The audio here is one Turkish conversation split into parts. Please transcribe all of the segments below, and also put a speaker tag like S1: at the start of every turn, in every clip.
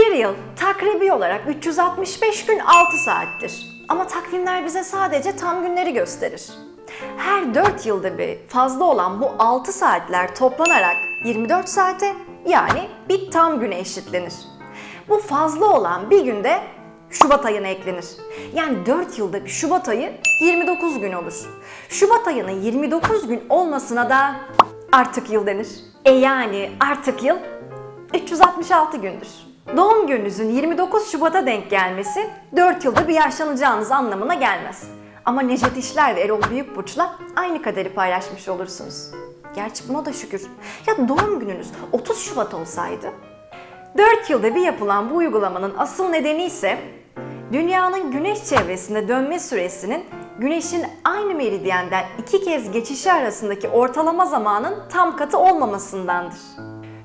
S1: Bir yıl takribi olarak 365 gün 6 saattir. Ama takvimler bize sadece tam günleri gösterir. Her 4 yılda bir fazla olan bu 6 saatler toplanarak 24 saate yani bir tam güne eşitlenir. Bu fazla olan bir günde Şubat ayına eklenir. Yani 4 yılda bir Şubat ayı 29 gün olur. Şubat ayının 29 gün olmasına da artık yıl denir. E yani artık yıl 366 gündür. Doğum gününüzün 29 Şubat'a denk gelmesi 4 yılda bir yaşlanacağınız anlamına gelmez. Ama Necdet İşler ve Erol Büyükburç'la aynı kaderi paylaşmış olursunuz. Gerçi buna da şükür. Ya doğum gününüz 30 Şubat olsaydı? 4 yılda bir yapılan bu uygulamanın asıl nedeni ise dünyanın güneş çevresinde dönme süresinin güneşin aynı meridyenden iki kez geçişi arasındaki ortalama zamanın tam katı olmamasındandır.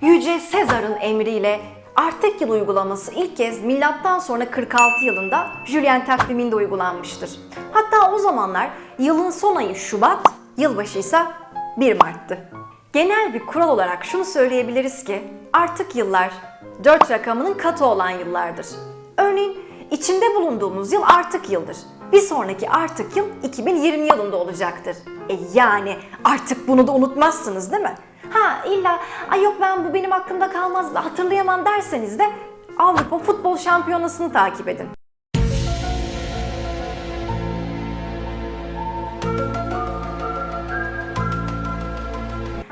S1: Yüce Sezar'ın emriyle artık yıl uygulaması ilk kez milattan sonra 46 yılında Julian takviminde uygulanmıştır. Hatta o zamanlar yılın son ayı Şubat, yılbaşı ise 1 Mart'tı. Genel bir kural olarak şunu söyleyebiliriz ki artık yıllar 4 rakamının katı olan yıllardır. Örneğin içinde bulunduğumuz yıl artık yıldır. Bir sonraki artık yıl 2020 yılında olacaktır. E yani artık bunu da unutmazsınız değil mi? Ha illa ay yok ben bu benim aklımda kalmaz hatırlayamam derseniz de Avrupa Futbol Şampiyonası'nı takip edin.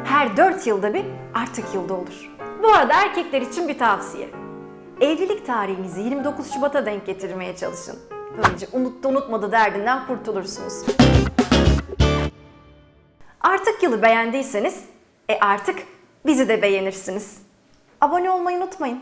S1: Her 4 yılda bir artık yılda olur. Bu arada erkekler için bir tavsiye. Evlilik tarihinizi 29 Şubat'a denk getirmeye çalışın. Böylece unuttu unutmadı derdinden kurtulursunuz. Artık yılı beğendiyseniz, e artık bizi de beğenirsiniz. Abone olmayı unutmayın.